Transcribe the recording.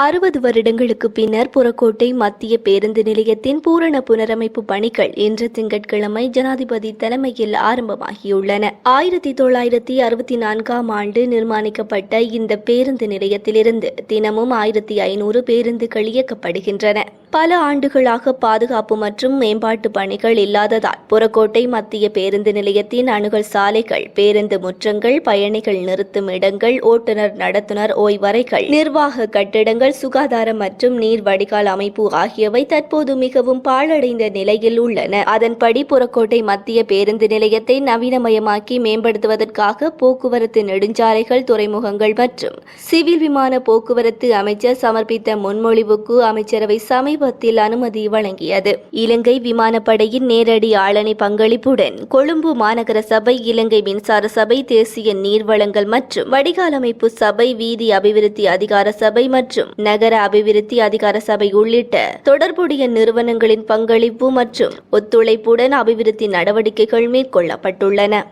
அறுபது வருடங்களுக்கு பின்னர் புறக்கோட்டை மத்திய பேருந்து நிலையத்தின் பூரண புனரமைப்பு பணிகள் இன்று திங்கட்கிழமை ஜனாதிபதி தலைமையில் ஆரம்பமாகியுள்ளன. ஆயிரத்தி தொள்ளாயிரத்தி அறுபத்தி நான்காம் ஆண்டு நிர்மாணிக்கப்பட்ட இந்த பேருந்து நிலையத்திலிருந்து தினமும் ஆயிரத்தி ஐநூறு பேருந்துகள் இயக்கப்படுகின்றன. பல ஆண்டுகளாக பாதுகாப்பு மற்றும் மேம்பாட்டு பணிகள் இல்லாததால் புறக்கோட்டை மத்திய பேருந்து நிலையத்தின் அணுகல் சாலைகள் பேருந்து முற்றங்கள் பயணிகள் நிறுத்தும் இடங்கள் ஓட்டுநர் நடத்துனர் ஓய்வறைகள் நிர்வாக கட்டிடங்கள் சுகாதாரம் மற்றும் நீர் வடிகால் அமைப்பு ஆகியவை தற்போது மிகவும் பாழடைந்த நிலையில் உள்ளன. அதன்படி புறக்கோட்டை மத்திய பேருந்து நிலையத்தை நவீனமயமாக்கி மேம்படுத்துவதற்காக போக்குவரத்து நெடுஞ்சாலைகள் துறைமுகங்கள் மற்றும் சிவில் விமான போக்குவரத்து அமைச்சர் சமர்ப்பித்த முன்மொழிவுக்கு அமைச்சரவை சமீபத்தில் அனுமதி வழங்கியது. இலங்கை விமானப்படையின் நேரடி ஆளணி பங்களிப்புடன் கொழும்பு மாநகர சபை இலங்கை மின்சார சபை தேசிய நீர்வளங்கள் மற்றும் வடிகாலமைப்பு சபை வீதி அபிவிருத்தி அதிகார சபை மற்றும் நகர அபிவிருத்தி அதிகார சபை உள்ளிட்ட தொடர்புடைய நிறுவனங்களின் பங்களிப்பு மற்றும் ஒத்துழைப்புடன் அபிவிருத்தி நடவடிக்கைகள் மேற்கொள்ளப்பட்டுள்ளன.